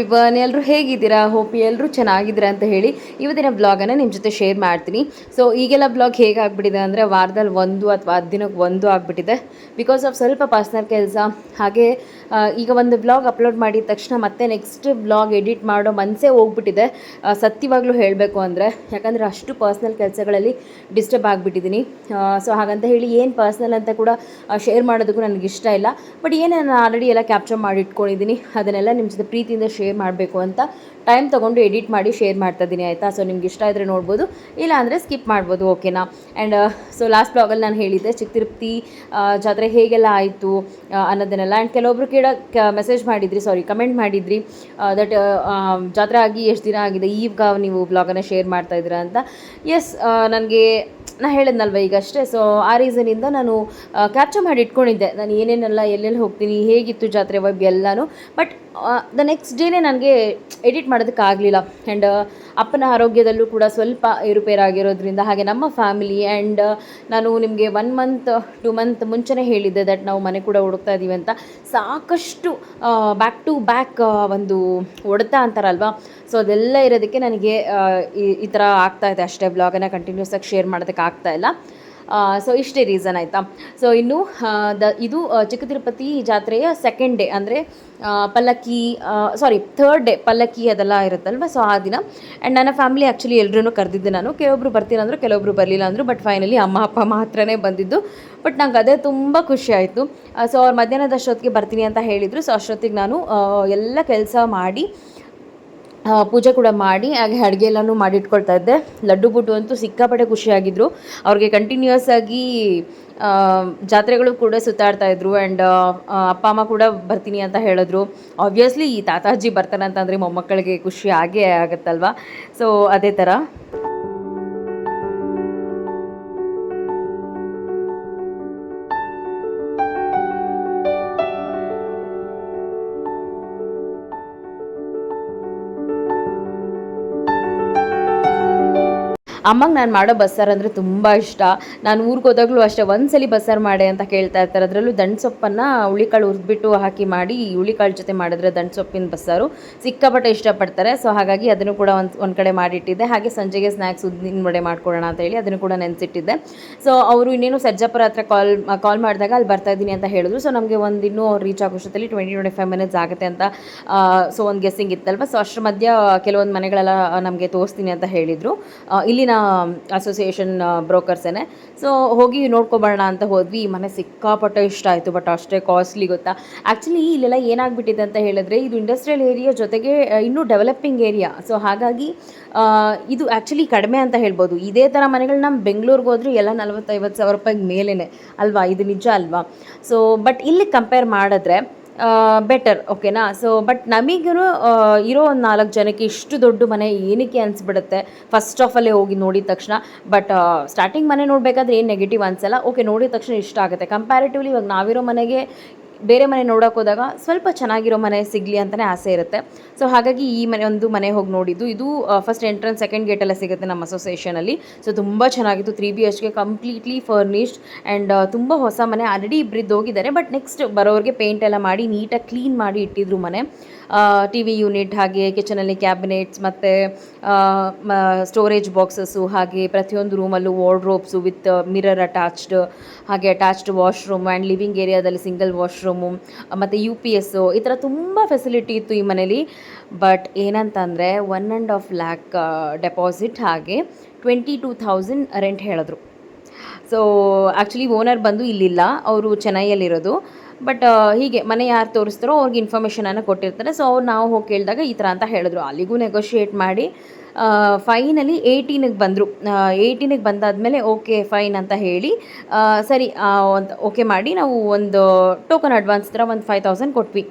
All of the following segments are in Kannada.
ಎವ್ರಿವನ್ ಎಲ್ಲರೂ ಹೇಗಿದ್ದೀರಾ? ಹೋಪ್ ಎಲ್ಲರೂ ಚೆನ್ನಾಗಿದ್ದೀರಾ ಅಂತ ಹೇಳಿ ಇವತ್ತಿನ ಬ್ಲಾಗನ್ನು ನಿಮ್ಮ ಜೊತೆ ಶೇರ್ ಮಾಡ್ತೀನಿ. ಸೊ ಈಗೆಲ್ಲ ಬ್ಲಾಗ್ ಹೇಗಾಗ್ಬಿಟ್ಟಿದೆ ಅಂದರೆ ವಾರದಲ್ಲಿ ಒಂದು ಅಥವಾ ಹತ್ತು ದಿನಕ್ಕೆ ಒಂದು ಆಗಿಬಿಟ್ಟಿದೆ. ಬಿಕಾಸ್ ಆಫ್ ಸ್ವಲ್ಪ ಪರ್ಸ್ನಲ್ ಕೆಲಸ, ಹಾಗೆ ಈಗ ಒಂದು ಬ್ಲಾಗ್ ಅಪ್ಲೋಡ್ ಮಾಡಿದ ತಕ್ಷಣ ಮತ್ತೆ ನೆಕ್ಸ್ಟ್ ಬ್ಲಾಗ್ ಎಡಿಟ್ ಮಾಡೋ ಮನಸ್ಸೇ ಹೋಗ್ಬಿಟ್ಟಿದೆ. ಸತ್ಯವಾಗ್ಲೂ ಹೇಳಬೇಕು ಅಂದರೆ, ಯಾಕಂದರೆ ಅಷ್ಟು ಪರ್ಸ್ನಲ್ ಕೆಲಸಗಳಲ್ಲಿ ಡಿಸ್ಟರ್ಬ್ ಆಗಿಬಿಟ್ಟಿದ್ದೀನಿ ಸೊ ಹಾಗಂತ ಹೇಳಿ ಏನು ಪರ್ಸ್ನಲ್ ಅಂತ ಕೂಡ ಶೇರ್ ಮಾಡೋದಕ್ಕೂ ನನಗೆ ಇಷ್ಟ ಇಲ್ಲ. ಬಟ್ ಏನು ನಾನು ಆಲ್ರೆಡಿ ಎಲ್ಲ ಕ್ಯಾಪ್ಚರ್ ಮಾಡಿ ಇಟ್ಕೊಂಡಿದ್ದೀನಿ ಅದನ್ನೆಲ್ಲ ನಿಮ್ಮ ಜೊತೆ ಪ್ರೀತಿಯಿಂದ ಶೇರ್ ಮಾಡಬೇಕು ಅಂತ ಟೈಮ್ ತೊಗೊಂಡು ಎಡಿಟ್ ಮಾಡಿ ಶೇರ್ ಮಾಡ್ತಾ ಇದ್ದೀನಿ ಆಯಿತಾ? ಸೊ ನಿಮ್ಗೆ ಇಷ್ಟ ಇದ್ದರೆ ನೋಡ್ಬೋದು. ಇಲ್ಲ ಅಂದರೆ ಸ್ಕಿಪ್ ಮಾಡ್ಬೋದು ಓಕೆನಾ ಆ್ಯಂಡ್ ಸೊ ಲಾಸ್ಟ್ ಬ್ಲಾಗಲ್ಲಿ ನಾನು ಹೇಳಿದ್ದೆ, ಚಿಕ್ಕ ತಿರುಪತಿ ಜಾತ್ರೆ ಹೇಗೆಲ್ಲ ಆಯಿತು ಅನ್ನೋದನ್ನೆಲ್ಲ. ಆ್ಯಂಡ್ ಕೆಲವೊಬ್ರು ಕೇಳ ಮೆಸೇಜ್ ಮಾಡಿದ್ರಿ ಸಾರಿ ಕಮೆಂಟ್ ಮಾಡಿದ್ರಿ ದಟ್ ಜಾತ್ರೆ ಆಗಿ ಎಷ್ಟು ದಿನ ಆಗಿದೆ, ಈಗ ನೀವು ಬ್ಲಾಗನ್ನು ಶೇರ್ ಮಾಡ್ತಾ ಇದ್ದೀರಾ ಅಂತ. ಎಸ್ ನನಗೆ ನಾ ಹೇಳಿದ್ನಲ್ವ ಈಗ ಅಷ್ಟೇ. ಸೊ ಆ ರೀಸನಿಂದ ನಾನು ಕ್ಯಾಪ್ಚರ್ ಮಾಡಿ ಇಟ್ಕೊಂಡಿದ್ದೆ. ನಾನು ಏನೇನೆಲ್ಲ ಎಲ್ಲೆಲ್ಲಿ ಹೋಗ್ತೀನಿ, ಹೇಗಿತ್ತು ಜಾತ್ರೆ ವೈಬ್ ಎಲ್ಲನೂ. ಬಟ್ ದ ನೆಕ್ಸ್ಟ್ ಡೇನೇ ನನಗೆ ಎಡಿಟ್ ಮಾಡೋದಕ್ಕಾಗಲಿಲ್ಲ. ಆ್ಯಂಡ್ ಅಪ್ಪನ ಆರೋಗ್ಯದಲ್ಲೂ ಕೂಡ ಸ್ವಲ್ಪ ಏರುಪೇರಾಗಿರೋದ್ರಿಂದ ಹಾಗೆ ನಮ್ಮ ಫ್ಯಾಮಿಲಿ ಆ್ಯಂಡ್ ನಾನು ನಿಮಗೆ ಒನ್ ಮಂತ್ ಟು ಮಂತ್ ಮುಂಚೆನೇ ಹೇಳಿದ್ದೆ ದಟ್ ನಾವು ಮನೆ ಕೂಡ ಹುಡುಕ್ತಾ ಇದ್ದೀವಿ ಅಂತ. ಸಾಕಷ್ಟು ಬ್ಯಾಕ್ ಟು ಬ್ಯಾಕ್ ಒಂದು ಹೊಡೆತ ಅಂತಾರಲ್ವಾ? ಸೊ ಅದೆಲ್ಲ ಇರೋದಕ್ಕೆ ನನಗೆ ಈ- ಈ ಥರ ಆಗ್ತಾ ಇದೆ. ಅಷ್ಟೇ ಬ್ಲಾಗನ್ನು ಕಂಟಿನ್ಯೂಸ್ ಆಗಿ ಶೇರ್ ಮಾಡೋದಕ್ಕೆ ಆಗ್ತಾ ಇಲ್ಲ. ಸೊ ಇಷ್ಟೇ ರೀಸನ್ ಆಯಿತಾ? ಸೊ ಇನ್ನು ದ, ಇದು ಚಿಕ್ಕ ತಿರುಪತಿ ಜಾತ್ರೆಯ ಸೆಕೆಂಡ್ ಡೇ ಅಂದರೆ ಪಲ್ಲಕ್ಕಿ ಸಾರಿ ಥರ್ಡ್ ಡೇ ಪಲ್ಲಕ್ಕಿ ಅದೆಲ್ಲ ಇರುತ್ತಲ್ವ? ಸೊ ಆ ದಿನ. ಆ್ಯಂಡ್ ನನ್ನ ಫ್ಯಾಮಿಲಿ ಆ್ಯಕ್ಚುಲಿ ಎಲ್ಲರೂ ಕರೆದಿದ್ದೆ ನಾನು. ಕೆಲವೊಬ್ರು ಬರ್ತೀನಿ ಅಂದರು, ಕೆಲವೊಬ್ರು ಬರಲಿಲ್ಲ ಅಂದರು ಬಟ್ ಫೈನಲಿ ಅಮ್ಮ, ಅಪ್ಪ ಮಾತ್ರನೇ ಬಂದಿದ್ದು. ಬಟ್ ನಂಗೆ ಅದೇ ತುಂಬ ಖುಷಿ ಆಯಿತು. ಸೊ ಅವ್ರು ಮಧ್ಯಾಹ್ನದ ಅಷ್ಟೊತ್ತಿಗೆ ಬರ್ತೀನಿ ಅಂತ ಹೇಳಿದರು. ಸೊ ಅಷ್ಟೊತ್ತಿಗೆ ನಾನು ಎಲ್ಲ ಕೆಲಸ ಮಾಡಿ ಪೂಜೆ ಕೂಡ ಮಾಡಿ, ಹಾಗೆ ಅಡುಗೆ ಎಲ್ಲನೂ ಮಾಡಿಟ್ಕೊಳ್ತಾ ಇದ್ದೆ. ಲಡ್ಡು ಬುಡ್ಡು ಅಂತೂ ಸಿಕ್ಕಾಪಟ್ಟೆ ಖುಷಿಯಾಗಿದ್ದರು ಅವ್ರಿಗೆ ಕಂಟಿನ್ಯೂಸ್ ಆಗಿ ಜಾತ್ರೆಗಳು ಕೂಡ ಸುತ್ತಾಡ್ತಾ ಇದ್ರು. ಆ್ಯಂಡ್ ಅಪ್ಪ, ಅಮ್ಮ ಕೂಡ ಬರ್ತೀನಿ ಅಂತ ಹೇಳಿದ್ರು. ಆಬ್ವಿಯಸ್ಲಿ ಈ ತಾತಾಜಿ ಬರ್ತಾನೆ ಅಂತಂದರೆ ಮೊಮ್ಮಕ್ಕಳಿಗೆ ಖುಷಿ ಆಗೇ ಆಗುತ್ತಲ್ವ? ಸೊ ಅದೇ ಥರ ಅಮ್ಮಂಗೆ ನಾನು ಮಾಡೋ ಬಸ್ಸಾರು ಅಂದರೆ ತುಂಬ ಇಷ್ಟ. ನಾನು ಊರಿಗೆ ಹೋದಾಗಲೂ ಅಷ್ಟೇ ಒಂದ್ಸಲಿ ಬಸ್ಸಾರು ಮಾಡೆ ಅಂತ ಕೇಳ್ತಾ ಇರ್ತಾರೆ. ಅದರಲ್ಲೂ ದಂಡ್ಸೊಪ್ಪನ್ನು ಹುಳಿಕಾಳು ಹುರಿದ್ಬಿಟ್ಟು ಹಾಕಿ ಮಾಡಿ ಹುಳಿಕಾಳು ಜೊತೆ ಮಾಡಿದ್ರೆ ದಂಡ್ಸೊಪ್ಪಿನ ಬಸ್ಸಾರು ಸಿಕ್ಕಾಪಟ್ಟೆ ಇಷ್ಟಪಡ್ತಾರೆ. ಸೊ ಹಾಗಾಗಿ ಅದನ್ನು ಕೂಡ ಒಂದು ಒಂದು ಕಡೆ ಮಾಡಿಟ್ಟಿದ್ದೆ. ಹಾಗೆ ಸಂಜೆಗೆ ಸ್ನ್ಯಾಕ್ಸ್ ಉದ್ದಿನ ವಡೆ ಮಾಡ್ಕೊಳ್ಳೋಣ ಅಂತ ಹೇಳಿ ಅದನ್ನು ಕೂಡ ನೆನೆಸಿಟ್ಟಿದ್ದೆ. ಸೊ ಅವರು ಇನ್ನೇನು ಸರ್ಜಾಪುರ ಹತ್ರ ಕಾಲ್ ಕಾಲ್ ಮಾಡಿದಾಗ ಅಲ್ಲಿ ಬರ್ತಾ ಇದ್ದೀನಿ ಅಂತ ಹೇಳಿದ್ರು. ಸೊ ನಮಗೆ ಒಂದು ಇನ್ನೂ ರೀಚ್ ಆಗೋಷ್ಟೊತ್ತಲ್ಲಿ ಟ್ವೆಂಟಿ ಟ್ವೆಂಟಿ ಫೈವ್ ಮಿನಿಟ್ಸ್ ಆಗುತ್ತೆ ಅಂತ ಸೊ ಒಂದು ಗೆಸ್ಸಿಂಗ್ ಇತ್ತಲ್ವ? ಸೊ ಅಷ್ಟರ ಮಧ್ಯ ಕೆಲವೊಂದು ಮನೆಗಳೆಲ್ಲ ನಮಗೆ ತೋರಿಸ್ತೀನಿ ಅಂತ ಹೇಳಿದರು. ಇಲ್ಲಿನ ಅಸೋಸಿಯೇಷನ್ ಬ್ರೋಕರ್ಸೇನೆ ಸೊ ಹೋಗಿ ನೋಡ್ಕೊಬರೋಣ ಅಂತ ಹೋದ್ವಿ. ಈ ಮನೆ ಸಿಕ್ಕಾಪಟ್ಟೆ ಇಷ್ಟ ಆಯಿತು ಬಟ್ ಅಷ್ಟೇ ಕಾಸ್ಟ್ಲಿ ಗೊತ್ತಾ. ಆ್ಯಕ್ಚುಲಿ ಇಲ್ಲೆಲ್ಲ ಏನಾಗ್ಬಿಟ್ಟಿದೆ ಅಂತ ಹೇಳಿದ್ರೆ, ಇದು ಇಂಡಸ್ಟ್ರಿಯಲ್ ಏರಿಯಾ ಜೊತೆಗೆ ಇನ್ನೂ ಡೆವಲಪಿಂಗ್ ಏರಿಯಾ ಸೊ ಹಾಗಾಗಿ ಇದು ಆ್ಯಕ್ಚುಲಿ ಕಡಿಮೆ ಅಂತ ಹೇಳ್ಬೋದು. ಇದೇ ಥರ ಮನೆಗಳು ನಮ್ಮ ಬೆಂಗಳೂರಿಗೆ ಹೋದ್ರೆ ಎಲ್ಲ ನಲ್ವತ್ತೈವತ್ತು ಸಾವಿರ ರೂಪಾಯಿಗೆ ಮೇಲೇ ಅಲ್ವಾ? ಇದು ನಿಜ ಅಲ್ವಾ? ಸೊ ಬಟ್ ಇಲ್ಲಿ ಕಂಪೇರ್ ಮಾಡಿದ್ರೆ ಬೆಟರ್ ಓಕೆನಾ ಸೊ ಬಟ್ ನಮಗೂ ಇರೋ ಒಂದು ನಾಲ್ಕು ಜನಕ್ಕೆ ಇಷ್ಟು ದೊಡ್ಡ ಮನೆ ಏನಕ್ಕೆ ಅನಿಸ್ಬಿಡುತ್ತೆ? ಫಸ್ಟ್ ಆಫ್ ಅಲ್ಲೇ ಹೋಗಿ ನೋಡಿದ ತಕ್ಷಣ ಬಟ್ ಸ್ಟಾರ್ಟಿಂಗ್ ಮನೆ ನೋಡಬೇಕಾದ್ರೆ ಏನು ನೆಗೆಟಿವ್ ಅನಿಸಲ್ಲ. ಓಕೆ ನೋಡಿದ ತಕ್ಷಣ ಇಷ್ಟ ಆಗುತ್ತೆ. ಕಂಪ್ಯಾರಿಟಿವ್ಲಿ ಇವಾಗ ನಾವಿರೋ ಮನೆಗೆ ಬೇರೆ ಮನೆ ನೋಡೋಕೆ ಹೋದಾಗ ಸ್ವಲ್ಪ ಚೆನ್ನಾಗಿರೋ ಮನೆ ಸಿಗಲಿ ಅಂತಲೇ ಆಸೆ ಇರುತ್ತೆ. ಸೊ ಹಾಗಾಗಿ ಈ ಮನೆ, ಒಂದು ಮನೆ ಹೋಗಿ ನೋಡಿದ್ದು, ಇದು ಫಸ್ಟ್ ಎಂಟ್ರೆನ್ಸ್ ಸೆಕೆಂಡ್ ಗೇಟೆಲ್ಲ ಸಿಗುತ್ತೆ ನಮ್ಮ ಅಸೋಸಿಯೇಷನಲ್ಲಿ ಸೊ ತುಂಬ ಚೆನ್ನಾಗಿತ್ತು. ತ್ರೀ ಬಿ ಎಚ್ಗೆ ಕಂಪ್ಲೀಟ್ಲಿ ಫರ್ನಿಶ್ಡ್ ಆ್ಯಂಡ್ ತುಂಬ ಹೊಸ ಮನೆ. ಆಲ್ರೆಡಿ ಇಬ್ಬರಿದ್ದು ಹೋಗಿದ್ದಾರೆ ಬಟ್ ನೆಕ್ಸ್ಟ್ ಬರೋರಿಗೆ ಪೇಂಟ್ ಎಲ್ಲ ಮಾಡಿ ನೀಟಾಗಿ ಕ್ಲೀನ್ ಮಾಡಿ ಇಟ್ಟಿದ್ರು ಮನೆ. ಟಿ ವಿ ಯೂನಿಟ್ ಹಾಗೆ ಕಿಚನಲ್ಲಿ ಕ್ಯಾಬಿನೆಟ್ಸ್ ಮತ್ತು ಸ್ಟೋರೇಜ್ ಬಾಕ್ಸಸ್ಸು ಹಾಗೆ ಪ್ರತಿಯೊಂದು ರೂಮಲ್ಲೂ ವಾರ್ಡ್ರೋಬ್ಸು ವಿತ್ ಮಿರರ್ ಅಟ್ಯಾಚ್ಡ್ ಹಾಗೆ ಅಟ್ಯಾಚ್ಡ್ ವಾಶ್ರೂಮ್ ಆ್ಯಂಡ್ ಲಿವಿಂಗ್ ಏರಿಯಾದಲ್ಲಿ ಸಿಂಗಲ್ ವಾಶ್ರೂಮು ಮತ್ತು ಯು ಪಿ ಎಸ್ಸು ಈ ಥರ ತುಂಬ ಫೆಸಿಲಿಟಿ ಇತ್ತು ಈ ಮನೇಲಿ. ಬಟ್ ಏನಂತಂದರೆ one and half lakh deposit ಹಾಗೆ ಟ್ವೆಂಟಿ ಟೂ ಥೌಸಂಡ್ ರೆಂಟ್ ಹೇಳಿದ್ರು. ಸೊ ಆ್ಯಕ್ಚುಲಿ ಓನರ್ ಬಂದು ಇಲ್ಲಿಲ್ಲ, ಅವರು ಚೆನ್ನೈಯಲ್ಲಿರೋದು. ಬಟ್ ಹೀಗೆ ಮನೆ ಯಾರು ತೋರಿಸ್ತಾರೋ ಅವ್ರಿಗೆ ಇನ್ಫಾರ್ಮೇಷನನ್ನು ಕೊಟ್ಟಿರ್ತಾರೆ. ಸೊ ಅವ್ರು ನಾವು ಹೋಗಿ ಕೇಳಿದಾಗ ಈ ಥರ ಅಂತ ಹೇಳಿದ್ರು. ಅಲ್ಲಿಗೂ ನೆಗೋಷಿಯೇಟ್ ಮಾಡಿ ಫೈನಲಿ ಏಯ್ಟೀನಿಗೆ ಬಂದರು. ಏಯ್ಟೀನಿಗೆ ಬಂದಾದಮೇಲೆ ಓಕೆ ಫೈನ್ ಅಂತ ಹೇಳಿ ಸರಿ ಒಂದು ಓಕೆ ಮಾಡಿ ನಾವು ಒಂದು ಟೋಕನ್ ಅಡ್ವಾನ್ಸ್ ಥರ ಒಂದು ಫೈವ್ ತೌಸಂಡ್ ಕೊಟ್ವಿ.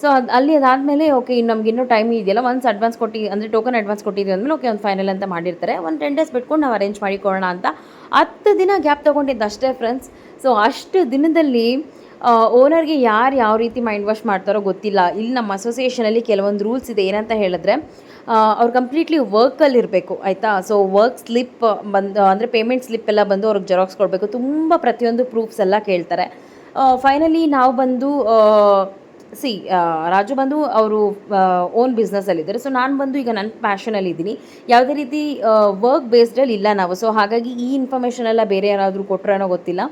ಸೊ ಅದು ಅಲ್ಲಿ ಅದಾದಮೇಲೆ ಓಕೆ ಇನ್ನು ನಮ್ಗೆ ಇನ್ನೂ ಟೈಮ್ ಇದೆಯಲ್ಲ ಒನ್ಸ್ ಅಡ್ವಾನ್ಸ್ ಕೊಟ್ಟು, ಅಂದರೆ ಟೋಕನ್ ಅಡ್ವಾನ್ಸ್ ಕೊಟ್ಟಿದ್ವಿ ಅಂದಮೇಲೆ ಓಕೆ ಒಂದು ಫೈನಲ್ ಅಂತ ಮಾಡಿರ್ತಾರೆ. ಒಂದು ಟೆನ್ ಡೇಸ್ ಬಿಟ್ಕೊಂಡು ನಾವು ಅರೇಂಜ್ ಮಾಡಿಕೊಡೋಣ ಅಂತ. ಹತ್ತು ದಿನ ಗ್ಯಾಪ್ ತೊಗೊಂಡಿದ್ದು ಅಷ್ಟೇ ಫ್ರೆಂಡ್ಸ್ ಸೊ ಅಷ್ಟು ದಿನದಲ್ಲಿ ಓನರ್ಗೆ ಯಾರು ಯಾವ ರೀತಿ ಮೈಂಡ್ ವಾಶ್ ಮಾಡ್ತಾರೋ ಗೊತ್ತಿಲ್ಲ. ಇಲ್ಲಿ ನಮ್ಮ ಅಸೋಸಿಯೇಷನಲ್ಲಿ ಕೆಲವೊಂದು ರೂಲ್ಸ್ ಇದೆ. ಏನಂತ ಹೇಳಿದ್ರೆ ಅವ್ರು ಕಂಪ್ಲೀಟ್ಲಿ ವರ್ಕಲ್ಲಿ ಇರಬೇಕು, ಆಯಿತಾ? ಸೊ ವರ್ಕ್ ಸ್ಲಿಪ್ ಬಂದು, ಅಂದರೆ ಪೇಮೆಂಟ್ ಸ್ಲಿಪ್ ಎಲ್ಲ ಬಂದು ಅವ್ರಿಗೆ ಜೆರಾಕ್ಸ್ ಕೊಡಬೇಕು. ತುಂಬ ಪ್ರತಿಯೊಂದು ಪ್ರೂಫ್ಸ್ ಎಲ್ಲ ಕೇಳ್ತಾರೆ. ಫೈನಲಿ ನಾವು ಬಂದು ಸಿ ರಾಜು ಬಂದು ಅವರು ಓನ್ ಬಿಸ್ನೆಸ್ಸಲ್ಲಿದ್ದಾರೆ ಸೊ ನಾನು ಬಂದು ಈಗ ನನ್ನ ಪ್ಯಾಷನಲ್ಲಿ ಇದ್ದೀನಿ. ಯಾವುದೇ ರೀತಿ ವರ್ಕ್ ಬೇಸ್ಡಲ್ಲಿ ಇಲ್ಲ ನಾವು. ಸೊ ಹಾಗಾಗಿ ಈ ಇನ್ಫಾರ್ಮೇಷನ್ ಎಲ್ಲ ಬೇರೆ ಯಾರಾದರೂ ಕೊಟ್ಟರೇನೋ ಗೊತ್ತಿಲ್ಲ.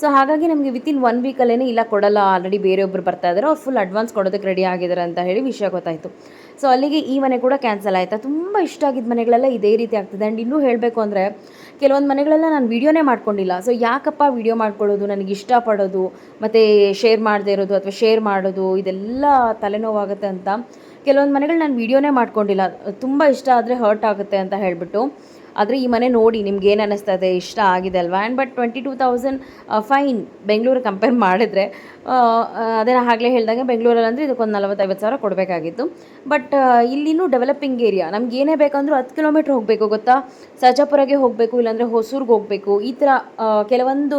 ಸೊ ಹಾಗಾಗಿ ನಮಗೆ ವಿತಿನ್ ಒನ್ ವೀಕಲ್ಲೇ ಇಲ್ಲ ಕೊಡಲ್ಲ. ಆಲ್ರೆಡಿ ಬೇರೆಯೊಬ್ಬರು ಬರ್ತಾ ಇದ್ದಾರೆ ಅವ್ರು ಫುಲ್ ಅಡ್ವಾನ್ಸ್ ಕೊಡೋದಕ್ಕೆ ರೆಡಿ ಆಗಿದ್ದಾರೆ ಅಂತ ಹೇಳಿ ವಿಷಯ ಗೊತ್ತಾಯಿತು. ಸೊ ಅಲ್ಲಿಗೆ ಈ ಮನೆ ಕೂಡ ಕ್ಯಾನ್ಸಲ್ ಆಯಿತಾ? ತುಂಬ ಇಷ್ಟ ಆಗಿದ್ದ ಮನೆಗಳೆಲ್ಲ ಇದೇ ರೀತಿ ಆಗ್ತದೆ. ಆ್ಯಂಡ್ ಇನ್ನೂ ಹೇಳಬೇಕು ಅಂದರೆ, ಕೆಲವೊಂದು ಮನೆಗಳೆಲ್ಲ ನಾನು ವೀಡಿಯೋನೇ ಮಾಡ್ಕೊಂಡಿಲ್ಲ. ಸೊ ಯಾಕಪ್ಪ ವೀಡಿಯೋ ಮಾಡ್ಕೊಳ್ಳೋದು? ನನಗೆ ಇಷ್ಟಪಡೋದು. ಮತ್ತು ಶೇರ್ ಮಾಡದೇ ಇರೋದು ಅಥವಾ ಶೇರ್ ಮಾಡೋದು, ಇದೆಲ್ಲ ತಲೆನೋವಾಗುತ್ತೆ ಅಂತ. ಕೆಲವೊಂದು ಮನೆಗಳು ನಾನು ವೀಡಿಯೋನೇ ಮಾಡ್ಕೊಂಡಿಲ್ಲ. ತುಂಬ ಇಷ್ಟ ಆದರೆ ಹರ್ಟ್ ಆಗುತ್ತೆ ಅಂತ ಹೇಳಿಬಿಟ್ಟು. ಆದರೆ ಈ ಮನೆ ನೋಡಿ ನಿಮ್ಗೆ ಏನು ಅನ್ನಿಸ್ತದೆ ಇಷ್ಟ ಆಗಿದೆ ಅಲ್ವಾ? And but twenty two thousand fine Bengaluru compare ಮಾಡಿದರೆ ಅದೇ ಆಗಲೇ ಹೇಳಿದಾಗ ಬೆಂಗಳೂರಲ್ಲಿ ಅಂದರೆ ಇದಕ್ಕೊಂದು ನಲವತ್ತೈವತ್ತು ಸಾವಿರ ಕೊಡಬೇಕಾಗಿತ್ತು. ಬಟ್ ಇಲ್ಲಿನೂ ಡೆವಲಪಿಂಗ್ ಏರಿಯಾ ನಮ್ಗೆ ಏನೇ ಬೇಕಂದ್ರೂ ಹತ್ತು ಕಿಲೋಮೀಟ್ರ್ ಹೋಗಬೇಕು, ಗೊತ್ತಾ? ಸರ್ಜಾಪುರಗೆ ಹೋಗಬೇಕು, ಇಲ್ಲಾಂದರೆ ಹೊಸೂರ್ಗೆ ಹೋಗಬೇಕು. ಈ ಥರ ಕೆಲವೊಂದು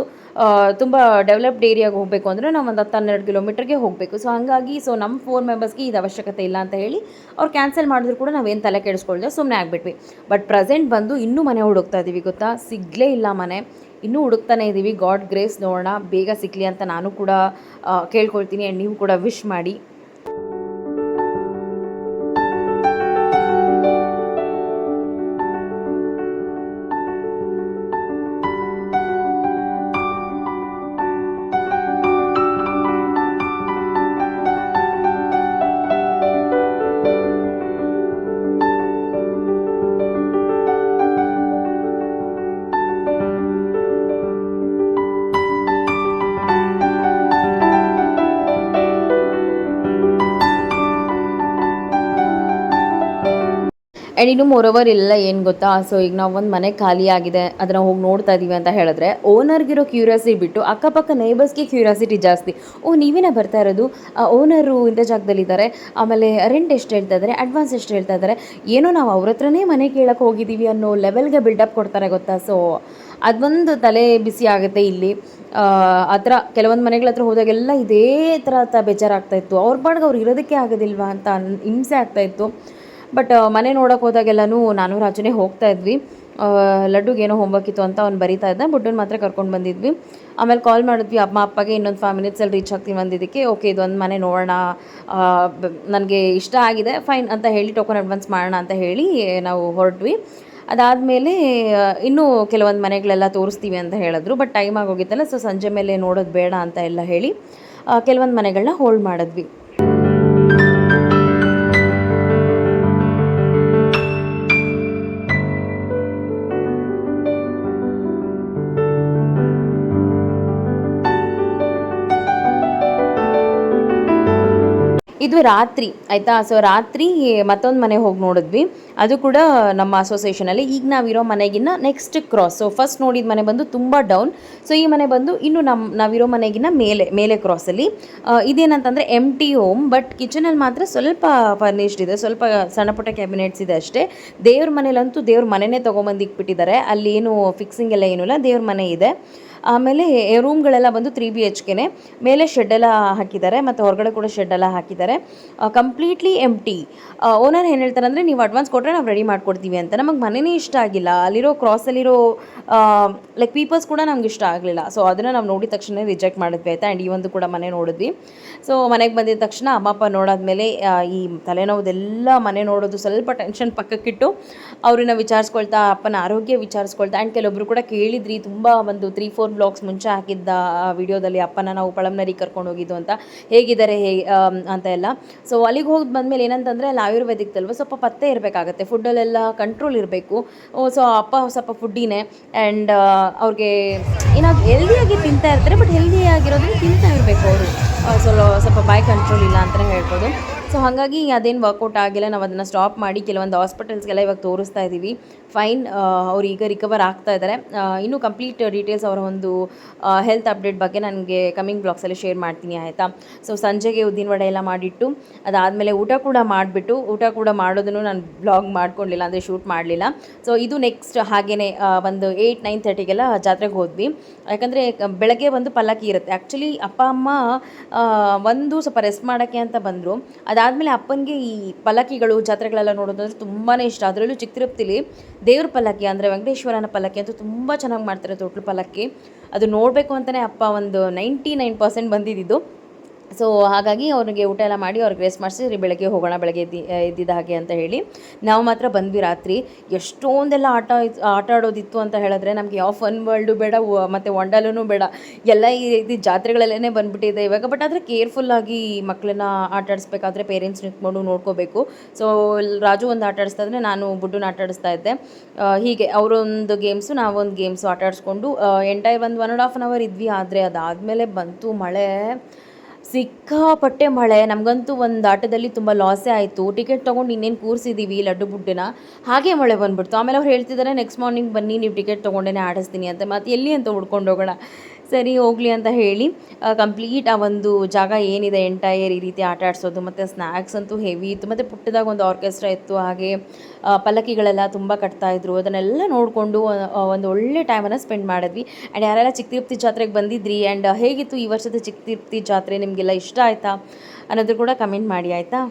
ತುಂಬ ಡೆವಲಪ್ಡ್ ಏರಿಯಾಗೆ ಹೋಗಬೇಕು ಅಂದರೆ ನಾವು ಒಂದು ಹತ್ತು ಹನ್ನೆರಡು ಕಿಲೋಮೀಟರ್ಗೆ ಹೋಗಬೇಕು. ಸೊ ಹಾಗಾಗಿ ಸೊ ನಮ್ಮ ಫೋರ್ ಮೆಂಬರ್ಸ್ಗೆ ಇದು ಅವಶ್ಯಕತೆ ಇಲ್ಲ ಅಂತ ಹೇಳಿ ಅವ್ರು ಕ್ಯಾನ್ಸಲ್ ಮಾಡಿದ್ರು ಕೂಡ ನಾವೇನು ತಲೆ ಕೆಡಿಸ್ಕೊಳ್ದೆ ಸುಮ್ಮನೆ ಆಗಿಬಿಟ್ವಿ. ಬಟ್ ಪ್ರೆಸೆಂಟ್ ಬಂದು ಇನ್ನೂ ಮನೆ ಹುಡುಕ್ತಾ ಇದ್ದೀವಿ ಗೊತ್ತಾ? ಸಿಗಲೇ ಇಲ್ಲ ಮನೆ. ಇನ್ನೂ ಹುಡುಕ್ತಾನೆ ಇದ್ದೀವಿ ಗಾಡ್ ಗ್ರೇಸ್ ನೋಡೋಣ, ಬೇಗ ಸಿಗಲಿ ಅಂತ ನಾನು ಕೂಡ ಕೇಳ್ಕೊಳ್ತೀನಿ. ಆ್ಯಂಡ್ ನೀವು ಕೂಡ ವಿಶ್ ಮಾಡಿ. ಆ್ಯಂಡ್ ಇನ್ನು ಮೋರೋವರ್ ಇಲ್ಲ, ಏನು ಗೊತ್ತಾ? ಸೊ ಈಗ ನಾವು ಒಂದು ಮನೆ ಖಾಲಿ ಆಗಿದೆ ಅದನ್ನು ಹೋಗಿ ನೋಡ್ತಾ ಇದ್ದೀವಿ ಅಂತ ಹೇಳಿದ್ರೆ ಓನರ್ಗಿರೋ ಕ್ಯೂರಿಯಾಸಿಟಿ ಬಿಟ್ಟು ಅಕ್ಕಪಕ್ಕ ನೇಬರ್ಸ್ಗೆ ಕ್ಯೂರಿಯಾಸಿಟಿ ಜಾಸ್ತಿ. ಓ, ನೀವೇನ ಬರ್ತಾ ಇರೋದು? ಓನರು ಇಂಥ ಜಾಗದಲ್ಲಿದ್ದಾರೆ ಆಮೇಲೆ ರೆಂಟ್ ಎಷ್ಟು ಹೇಳ್ತಾ ಇದ್ದಾರೆ ಅಡ್ವಾನ್ಸ್ ಎಷ್ಟು ಹೇಳ್ತಾ ಇದ್ದಾರೆ, ಏನೋ ನಾವು ಅವ್ರ ಹತ್ರನೇ ಮನೆ ಕೇಳಕ್ಕೆ ಹೋಗಿದ್ದೀವಿ ಅನ್ನೋ ಲೆವೆಲ್ಗೆ ಬಿಲ್ಡಪ್ ಕೊಡ್ತಾರೆ ಗೊತ್ತಾ? ಸೊ ಅದೊಂದು ತಲೆ ಬಿಸಿ ಆಗುತ್ತೆ ಇಲ್ಲಿ. ಆ ಥರ ಕೆಲವೊಂದು ಮನೆಗಳ ಹತ್ರ ಹೋದಾಗೆಲ್ಲ ಇದೇ ಥರ ಬೇಜಾರಾಗ್ತಾಯಿತ್ತು ಅವ್ರ ಪಾಡ್ಗೆ ಅವ್ರು ಇರೋದಕ್ಕೆ ಆಗೋದಿಲ್ವಾ ಅಂತ ಹಿಂಸೆ ಆಗ್ತಾ ಇತ್ತು. ಬಟ್ ಮನೆ ನೋಡೋಕೆ ಹೋದಾಗೆಲ್ಲನೂ ನಾನು ರಾಜುನೇ ಹೋಗ್ತಾ ಇದ್ವಿ. ಲಡ್ಡುಗೆ ಏನೋ ಹೋಮ್ವರ್ಕ್ ಇತ್ತು ಅಂತ ಅವ್ನು ಬರೀತಾ ಇದ್ದ. ಬುಡ್ಡನ್ ಮಾತ್ರ ಕರ್ಕೊಂಡು ಬಂದಿದ್ವಿ. ಆಮೇಲೆ ಕಾಲ್ ಮಾಡಿದ್ವಿ. ಅಮ್ಮ, ಅಪ್ಪಗೆ ಇನ್ನೊಂದು ಫೈವ್ ಮಿನಿಟ್ಸಲ್ಲಿ ರೀಚ್ ಆಗ್ತೀವಿ ಬಂದಿದ್ದಕ್ಕೆ ಓಕೆ ಇದೊಂದು ಮನೆ ನೋಡೋಣ. ನನಗೆ ಇಷ್ಟ ಆಗಿದೆ. ಫೈನ್ ಅಂತ ಹೇಳಿ ಟೋಕನ್ ಅಡ್ವಾನ್ಸ್ ಮಾಡೋಣ ಅಂತ ಹೇಳಿ ನಾವು ಹೊರಟ್ವಿ. ಅದಾದಮೇಲೆ ಇನ್ನೂ ಕೆಲವೊಂದು ಮನೆಗಳೆಲ್ಲ ತೋರಿಸ್ತೀವಿ ಅಂತ ಹೇಳಿದ್ರು. ಬಟ್ ಟೈಮ್ ಆಗೋಗಿತ್ತಲ್ಲ ಸೊ ಸಂಜೆ ಮೇಲೆ ನೋಡೋದು ಬೇಡ ಅಂತ ಎಲ್ಲ ಹೇಳಿ ಕೆಲವೊಂದು ಮನೆಗಳನ್ನ ಹೋಲ್ಡ್ ಮಾಡಿದ್ವಿ. ಇದು ರಾತ್ರಿ, ಆಯಿತಾ? ಸೊ ರಾತ್ರಿ ಮತ್ತೊಂದು ಮನೆ ಹೋಗಿ ನೋಡಿದ್ವಿ. ಅದು ಕೂಡ ನಮ್ಮ ಅಸೋಸಿಯೇಷನಲ್ಲಿ ಈಗ ನಾವಿರೋ ಮನೆಗಿನ್ನ ನೆಕ್ಸ್ಟ್ ಕ್ರಾಸ್ ಸೊ ಫಸ್ಟ್ ನೋಡಿದ ಮನೆ ಬಂದು ತುಂಬ ಡೌನ್ ಸೊ ಈ ಮನೆ ಬಂದು ಇನ್ನು ನಮ್ಮ ನಾವಿರೋ ಮನೆಗಿನ್ನ ಮೇಲೆ ಮೇಲೆ ಕ್ರಾಸಲ್ಲಿ ಇದೇನಂತಂದರೆ ಎಂ ಟಿ ಹೋಮ್ ಬಟ್ ಕಿಚನಲ್ಲಿ ಮಾತ್ರ ಸ್ವಲ್ಪ ಫರ್ನಿಷ್ಡ್ ಇದೆ. ಸ್ವಲ್ಪ ಸಣ್ಣ ಪುಟ್ಟ ಕ್ಯಾಬಿನೆಟ್ಸ್ ಇದೆ ಅಷ್ಟೇ. ದೇವ್ರ ಮನೇಲಂತೂ ದೇವ್ರ ಮನೆನೇ ತೊಗೊಂಬಂದು ಇಕ್ಬಿಟ್ಟಿದ್ದಾರೆ ಅಲ್ಲಿ ಏನು ಫಿಕ್ಸಿಂಗ್ ಎಲ್ಲ ಏನೂ ಇಲ್ಲ. ದೇವ್ರ ಮನೆ ಇದೆ. ಆಮೇಲೆ ರೂಮ್ಗಳೆಲ್ಲ ಬಂದು ತ್ರೀ ಬಿ ಎಚ್ ಕೆನೆ ಮೇಲೆ ಶೆಡ್ ಎಲ್ಲ ಹಾಕಿದ್ದಾರೆ, ಮತ್ತು ಹೊರಗಡೆ ಕೂಡ ಶೆಡ್ ಎಲ್ಲ ಹಾಕಿದ್ದಾರೆ. ಕಂಪ್ಲೀಟ್ಲಿ ಎಂ ಟಿ ಓನರ್ ಏನು ಹೇಳ್ತಾರೆ ಅಂದರೆ, ನೀವು ಅಡ್ವಾನ್ಸ್ ಕೊಟ್ಟರೆ ನಾವು ರೆಡಿ ಮಾಡ್ಕೊಡ್ತೀವಿ ಅಂತ. ನಮಗೆ ಮನೇನೆ ಇಷ್ಟ ಆಗಿಲ್ಲ. ಅಲ್ಲಿರೋ ಕ್ರಾಸಲ್ಲಿರೋ ಲೈಕ್ ಪೀಪಲ್ಸ್ ಕೂಡ ನಮ್ಗೆ ಇಷ್ಟ ಆಗಲಿಲ್ಲ. ಸೊ ಅದನ್ನು ನಾವು ನೋಡಿದ ತಕ್ಷಣ ರಿಜೆಕ್ಟ್ ಮಾಡಿದ್ವಿ, ಆಯಿತಾ? ಆ್ಯಂಡ್ ಈ ಒಂದು ಕೂಡ ಮನೆ ನೋಡಿದ್ವಿ. ಸೊ ಮನೆಗೆ ಬಂದಿದ ತಕ್ಷಣ ಅಮ್ಮ, ಅಪ್ಪ ನೋಡಾದ್ಮೇಲೆ ಈ ತಲೆನೋವುದೆಲ್ಲ ಮನೆ ನೋಡೋದು ಸ್ವಲ್ಪ ಟೆನ್ಷನ್ ಪಕ್ಕಕ್ಕಿಟ್ಟು ಅವ್ರನ್ನ ವಿಚಾರಿಸ್ಕೊಳ್ತಾ, ಅಪ್ಪನ ಆರೋಗ್ಯ ವಿಚಾರಿಸ್ಕೊಳ್ತಾ ಆ್ಯಂಡ್ ಕೆಲವೊಬ್ಬರು ಕೂಡ ಕೇಳಿದ್ರಿ, ತುಂಬ ಒಂದು ತ್ರೀ ಫೋರ್ ಬ್ಲಾಗ್ಸ್ ಮುಂಚೆ ಹಾಕಿದ್ದ ವಿಡಿಯೋದಲ್ಲಿ ಅಪ್ಪನ ನಾವು ಪಳಮ್ನರಿ ಕರ್ಕೊಂಡು ಹೋಗಿದ್ದು ಅಂತ ಹೇಗಿದ್ದಾರೆ ಹೇಗೆ ಅಂತ ಎಲ್ಲ. ಸೊ ಅಲ್ಲಿಗೆ ಹೋಗಿ ಬಂದಮೇಲೆ ಏನಂತಂದರೆ, ಅಲ್ಲಿ ಆಯುರ್ವೇದಿಕ್ದಲ್ವ ಸ್ವಲ್ಪ ಪತ್ತೆ ಇರಬೇಕಾಗತ್ತೆ, ಫುಡ್ಡಲ್ಲೆಲ್ಲ ಕಂಟ್ರೋಲ್ ಇರಬೇಕು. ಸೊ ಅಪ್ಪ ಸ್ವಲ್ಪ ಫುಡ್ಡಿನೇ ಆ್ಯಂಡ್ ಅವ್ರಿಗೆ ಏನಾದ್ರು ಹೆಲ್ದಿಯಾಗಿ ತಿಂತಾ ಇರ್ತಾರೆ ಬಟ್ ಹೆಲ್ದಿಯಾಗಿರೋದ್ರಿಂದ ತಿಂತಾ ಇರಬೇಕು ಅವರು. ಸೊ ಸ್ವಲ್ಪ ಬಾಯ್ ಕಂಟ್ರೋಲ್ ಇಲ್ಲ ಅಂತಲೇ ಹೇಳ್ಬೋದು. ಸೊ ಹಾಗಾಗಿ ಅದೇನು ವರ್ಕೌಟ್ ಆಗಿಲ್ಲ. ನಾವು ಅದನ್ನು ಸ್ಟಾಪ್ ಮಾಡಿ ಕೆಲವೊಂದು ಹಾಸ್ಪಿಟಲ್ಸ್ಗೆಲ್ಲ ಇವಾಗ ತೋರಿಸ್ತಾ ಇದ್ದೀವಿ ಫೈನ್ ಅವ್ರು ಈಗ ರಿಕವರ್ ಆಗ್ತಾ ಇದ್ದಾರೆ ಇನ್ನೂ ಕಂಪ್ಲೀಟ್ ಡೀಟೇಲ್ಸ್ ಅವರ ಒಂದು ಹೆಲ್ತ್ ಅಪ್ಡೇಟ್ ಬಗ್ಗೆ ನನಗೆ ಕಮಿಂಗ್ ಬ್ಲಾಗ್ಸಲ್ಲಿ ಶೇರ್ ಮಾಡ್ತೀನಿ, ಆಯಿತಾ? ಸೊ ಸಂಜೆಗೆ ಉದ್ದಿನ ವಡೆ ಎಲ್ಲ ಮಾಡಿಟ್ಟು, ಅದಾದಮೇಲೆ ಊಟ ಕೂಡ ಮಾಡಿಬಿಟ್ಟು, ಊಟ ಕೂಡ ಮಾಡೋದನ್ನು ನಾನು ಬ್ಲಾಗ್ ಮಾಡ್ಕೊಂಡಿಲ್ಲ, ಅಂದರೆ ಶೂಟ್ ಮಾಡಲಿಲ್ಲ. ಸೊ ಇದು ನೆಕ್ಸ್ಟ್ ಹಾಗೆಯೇ ಒಂದು ಏಯ್ಟ್ ನೈನ್ ತರ್ಟಿಗೆಲ್ಲ ಜಾತ್ರೆಗೆ ಹೋದ್ವಿ. ಯಾಕಂದರೆ, ಬೆಳಗ್ಗೆ ಒಂದು ಪಲ್ಲಕ್ಕಿ ಇರುತ್ತೆ. ಆ್ಯಕ್ಚುಲಿ ಅಪ್ಪ, ಅಮ್ಮ ಒಂದು ಸ್ವಲ್ಪ ರೆಸ್ಟ್ ಮಾಡೋಕ್ಕೆ ಅಂತ ಬಂದರು. ಅದಾದಮೇಲೆ ಅಪ್ಪನಿಗೆ ಈ ಪಲ್ಲಕ್ಕಿಗಳು ಜಾತ್ರೆಗಳೆಲ್ಲ ನೋಡೋದಂದ್ರೆ ತುಂಬಾ ಇಷ್ಟ. ಅದರಲ್ಲೂ ಚಿಕ್ಕ ತಿರುಪ್ತಿಲಿ ದೇವ್ರ ಪಲ್ಲಕ್ಕಿ ಅಂದರೆ ವೆಂಕಟೇಶ್ವರನ ಪಲ್ಲಕ್ಕಿ ಅಂತೂ ತುಂಬ ಚೆನ್ನಾಗಿ ಮಾಡ್ತಾರೆ ತೊಟ್ಲು ಪಲ್ಲಕ್ಕಿ ಅದು ನೋಡಬೇಕು ಅಂತಲೇ ಅಪ್ಪ ಒಂದು ನೈಂಟಿ ನೈನ್ ಪರ್ಸೆಂಟ್ ಬಂದಿದ್ದು ಸೊ ಹಾಗಾಗಿ ಅವ್ರಿಗೆ ಊಟ ಎಲ್ಲ ಮಾಡಿ ಅವ್ರಿಗೆ ರೆಸ್ಟ್ ಮಾಡಿಸಿ ಬೆಳಗ್ಗೆ ಹೋಗೋಣ, ಬೆಳಗ್ಗೆ ಎದ್ದು ಹಾಗೆ ಅಂತ ಹೇಳಿ ನಾವು ಮಾತ್ರ ಬಂದ್ವಿ ರಾತ್ರಿ. ಎಷ್ಟೊಂದೆಲ್ಲ ಆಟ ಆಟ ಆಡೋದಿತ್ತು ಅಂತ ಹೇಳಿದ್ರೆ ನಮಗೆ ಯಾವ ಫನ್ ವರ್ಲ್ಡು ಬೇಡ ಮತ್ತು ವಂಡಲೂ ಬೇಡ. ಎಲ್ಲ ಈ ರೀತಿ ಜಾತ್ರೆಗಳಲ್ಲೇ ಬಂದ್ಬಿಟ್ಟಿದೆ ಇವಾಗ. ಬಟ್ ಆದರೆ ಕೇರ್ಫುಲ್ಲಾಗಿ ಮಕ್ಕಳನ್ನ ಆಟ ಆಡಿಸ್ಬೇಕಾದ್ರೆ ಪೇರೆಂಟ್ಸ್ ನಿಂತ್ಕೊಂಡು ನೋಡ್ಕೋಬೇಕು. ಸೊ ರಾಜು ಒಂದು ಆಟ ಆಡಿಸ್ತಾ ಇದ್ರೆ ನಾನು ಬುಡ್ಡನ್ನ ಆಟ ಆಡಿಸ್ತಾ ಇದ್ದೆ. ಹೀಗೆ ಅವರೊಂದು ಗೇಮ್ಸು ನಾವೊಂದು ಗೇಮ್ಸು ಆಟ ಆಡಿಸ್ಕೊಂಡು ಎಂಟೈರ್ ಒಂದು one and half an hour ಇದ್ವಿ. ಆದರೆ ಅದಾದಮೇಲೆ ಬಂತು ಮಳೆ. ಸಿಕ್ಕಾಪಟ್ಟೆ ಮಳೆ. ನಮಗಂತೂ ಒಂದು ಆಟದಲ್ಲಿ ತುಂಬ ಲಾಸೇ ಆಯಿತು. ಟಿಕೆಟ್ ತೊಗೊಂಡು ಇನ್ನೇನು ಕೂರಿಸಿದ್ದೀವಿ ಲಡ್ಡು ಬುಡ್ಡಿನ ಹಾಗೆ ಮಳೆ ಬಂದ್ಬಿಡ್ತು. ಆಮೇಲೆ ಅವ್ರು ಹೇಳ್ತಿದ್ದಾರೆ ನೆಕ್ಸ್ಟ್ ಮಾರ್ನಿಂಗ್ ಬನ್ನಿ, ನೀವು ಟಿಕೆಟ್ ತೊಗೊಂಡೇ ಆಡಿಸ್ತೀನಿ ಅಂತ. ಮತ್ತೆ ಎಲ್ಲಿ ಅಂತ ಹುಡ್ಕೊಂಡು ಹೋಗೋಣ. ಸರಿ, ಹೋಗಲಿ ಅಂತ ಹೇಳಿ ಕಂಪ್ಲೀಟ್ ಆ ಒಂದು ಜಾಗ ಏನಿದೆ ಎಂಟೈರ್ ಈ ರೀತಿ ಆಟ ಆಡಿಸೋದು, ಮತ್ತು ಸ್ನ್ಯಾಕ್ಸ್ ಅಂತೂ ಹೆವಿ ಇತ್ತು, ಮತ್ತು ಪುಟ್ಟದಾಗ ಒಂದು ಆರ್ಕೆಸ್ಟ್ರಾ ಇತ್ತು, ಹಾಗೆ ಪಲಕಿಗಳೆಲ್ಲ ತುಂಬ ಕಟ್ತಾಯಿದ್ರು ಅದನ್ನೆಲ್ಲ ನೋಡಿಕೊಂಡು ಒಂದು ಒಳ್ಳೆ ಟೈಮನ್ನು ಸ್ಪೆಂಡ್ ಮಾಡಿದ್ವಿ. ಆ್ಯಂಡ್ ಯಾರೆಲ್ಲ ಚಿಕ್ಕ ತಿರುಪತಿ ಜಾತ್ರೆಗೆ ಬಂದಿದ್ರಿ ಆ್ಯಂಡ್ ಹೇಗಿತ್ತು ಈ ವರ್ಷದ ಚಿಕ್ಕ ತಿರುಪತಿ ಜಾತ್ರೆ, ನಿಮಗೆಲ್ಲ ಇಷ್ಟ ಆಯಿತಾ? ಅನ್ನೋದು ಕೂಡ ಕಮೆಂಟ್ ಮಾಡಿ, ಆಯಿತಾ?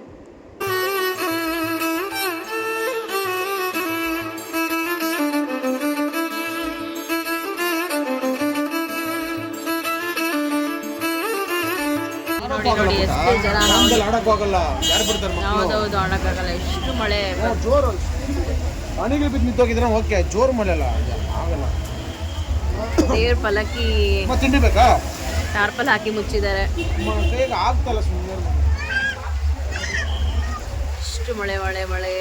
ನೋಡಿ ಎಷ್ಟು ಜನ ಹೌದೌದು ಆಡಕ್ಕಾಗಲ್ಲ. ಎಷ್ಟು ಮಳೆ. ಜೋರು. ಮನೆಗೆ ಬಿದ್ದು ನಿಂತೋಗಿದ್ರೆ ಓಕೆ ಜೋರು ಮಳೆ ಅಲ್ಲ. ಆಗಲ್ಲ. ದೇವ್ರ ಪಲಕ್ಕಿ ತಿನ್ನಬೇಕಾ ತಿಂಡಿ ಬೇಕಾ? ಟಾರ್ಪಲ್ ಹಾಕಿ ಮುಚ್ಚಿದ್ದಾರೆ. ಆಗ್ತಲ್ಲ ಸುಮ್ಮನೆ ಇಷ್ಟು ಮಳೆ ಮಳೆ ಮಳೆ.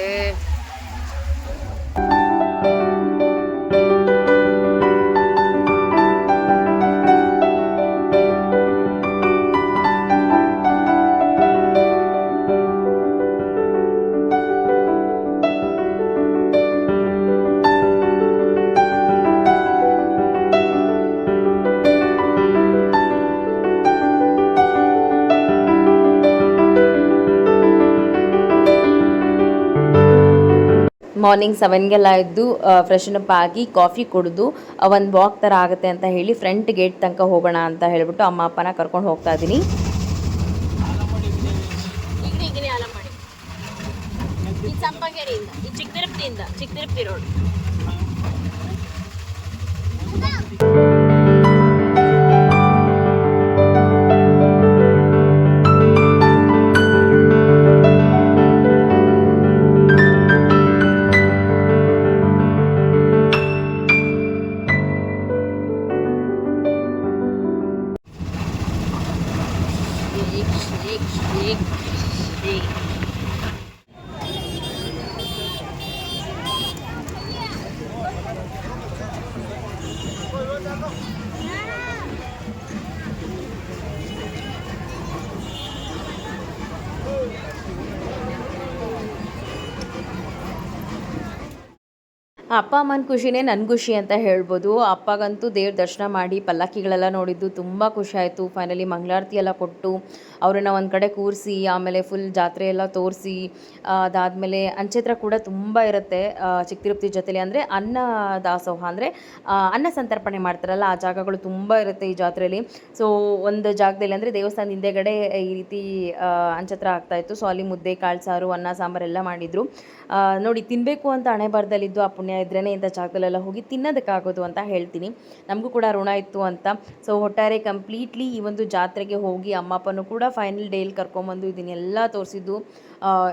ಮಾರ್ನಿಂಗ್ ಸೆವೆನ್ಗೆಲ್ಲ ಎದ್ದು ಅಪ್ ಆಗಿ ಕಾಫಿ ಕುಡಿದು ಒಂದು ವಾಕ್ ಥರ ಆಗುತ್ತೆ ಅಂತ ಹೇಳಿ ಫ್ರಂಟ್ ಗೇಟ್ ತನಕ ಹೋಗೋಣ ಅಂತ ಹೇಳಿಬಿಟ್ಟು ಅಮ್ಮ ಅಪ್ಪನ ಕರ್ಕೊಂಡು ಹೋಗ್ತಾ ಇದ್ದೀನಿ ಚಿಕ್ಕ ರೋಡ್. ಅಪ್ಪ ಅಮ್ಮನ ಖುಷಿನೇ ನನ್ನ ಖುಷಿ ಅಂತ ಹೇಳ್ಬೋದು. ಅಪ್ಪಗಂತೂ ದೇವ್ರ ದರ್ಶನ ಮಾಡಿ ಪಲ್ಲಕ್ಕಿಗಳೆಲ್ಲ ನೋಡಿದ್ದು ತುಂಬ ಖುಷಿ ಆಯಿತು. ಫೈನಲಿ ಮಂಗಳಾರತಿ ಎಲ್ಲ ಕೊಟ್ಟು ಅವರನ್ನು ಒಂದು ಕಡೆ ಕೂರಿಸಿ, ಆಮೇಲೆ ಫುಲ್ ಜಾತ್ರೆ ಎಲ್ಲ ತೋರಿಸಿ, ಅದಾದಮೇಲೆ ಅಂಚೆತ್ರ ಕೂಡ ತುಂಬ ಇರುತ್ತೆ ಚಿಕ್ಕ ತಿರುಪತಿ ಜೊತೆಲಿ. ಅಂದರೆ ಅನ್ನ ದಾಸೋಹ ಅಂದರೆ ಅನ್ನ ಸಂತರ್ಪಣೆ ಮಾಡ್ತಾರಲ್ಲ, ಆ ಜಾಗಗಳು ತುಂಬ ಇರುತ್ತೆ ಈ ಜಾತ್ರೆಯಲ್ಲಿ ಸೊ ಒಂದು ಜಾಗದಲ್ಲಿ ಅಂದರೆ ದೇವಸ್ಥಾನದ ಹಿಂದೆಗಡೆ ಈ ರೀತಿ ಅಂಚತ್ರ ಆಗ್ತಾಯಿತ್ತು ಸೊ ಅಲ್ಲಿ ಮುದ್ದೆ, ಕಾಳು ಸಾರು, ಅನ್ನ, ಸಾಂಬಾರೆಲ್ಲ ಮಾಡಿದರು. ನೋಡಿ ತಿನ್ನಬೇಕು ಅಂತ ಹಣೆ ಬರದಲ್ಲಿದ್ದು ಆ ಪುಣ್ಯ ಇದ್ರೇ ಇಂಥ ಜಾಗದಲ್ಲೆಲ್ಲ ಹೋಗಿ ತಿನ್ನೋದಕ್ಕಾಗೋದು ಅಂತ ಹೇಳ್ತೀನಿ. ನಮಗೂ ಕೂಡ ಋಣ ಇತ್ತು ಅಂತ. ಸೊ ಒಟ್ಟಾರೆ ಕಂಪ್ಲೀಟ್ಲಿ ಈ ಒಂದು ಜಾತ್ರೆಗೆ ಹೋಗಿ ಅಮ್ಮ ಅಪ್ಪನೂ ಕೂಡ ಫೈನಲ್ ಡೇಲಿ ಕರ್ಕೊಂಬಂದು ಇದನ್ನೆಲ್ಲ ತೋರಿಸಿದ್ದು.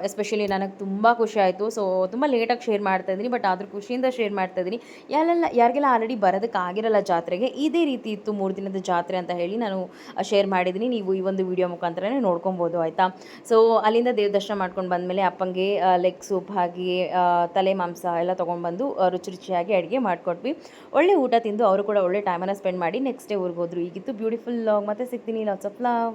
ಎಸ್ಪೆಷಲಿ ನನಗೆ ತುಂಬ ಖುಷಿ ಆಯಿತು. ಸೊ ತುಂಬ ಲೇಟಾಗಿ ಶೇರ್ ಮಾಡ್ತಾ ಇದ್ದೀನಿ ಬಟ್ ಆದರೂ ಖುಷಿಯಿಂದ ಶೇರ್ ಮಾಡ್ತಾ ಇದ್ದೀನಿ. ಯಾರೆಲ್ಲ, ಯಾರಿಗೆಲ್ಲ ಆಲ್ರೆಡಿ ಬರೋದಕ್ಕೆ ಆಗಿರಲ್ಲ ಜಾತ್ರೆಗೆ, ಇದೇ ರೀತಿ ಇತ್ತು ಮೂರು ದಿನದ ಜಾತ್ರೆ ಅಂತ ಹೇಳಿ ನಾನು ಶೇರ್ ಮಾಡಿದ್ದೀನಿ. ನೀವು ಈ ಒಂದು ವಿಡಿಯೋ ಮುಖಾಂತರನೇ ನೋಡ್ಕೊಬೋದು, ಆಯಿತಾ? ಸೊ ಅಲ್ಲಿಂದ ದೇವ್ರ ದರ್ಶನ ಮಾಡ್ಕೊಂಡು ಬಂದಮೇಲೆ ಅಪ್ಪಂಗೆ ಲೆಗ್ ಸೂಪ್ ಹಾಗೆ ತಲೆ ಮಾಂಸ ಎಲ್ಲ ತೊಗೊಂಡ್ಬಂದು ರುಚಿ ರುಚಿಯಾಗಿ ಅಡುಗೆ ಮಾಡಿಕೊಟ್ವಿ. ಒಳ್ಳೆ ಊಟ ತಿಂದು ಅವರು ಕೂಡ ಒಳ್ಳೆ ಟೈಮನ್ನು ಸ್ಪೆಂಡ್ ಮಾಡಿ ನೆಕ್ಸ್ಟ್ ಡೇ ಊರಿಗೆ ಹೋದರು. ಈಗಿತ್ತು ಬ್ಯೂಟಿಫುಲ್ ಮತ್ತೆ ಸಿಗ್ತೀನಿ. Lots of love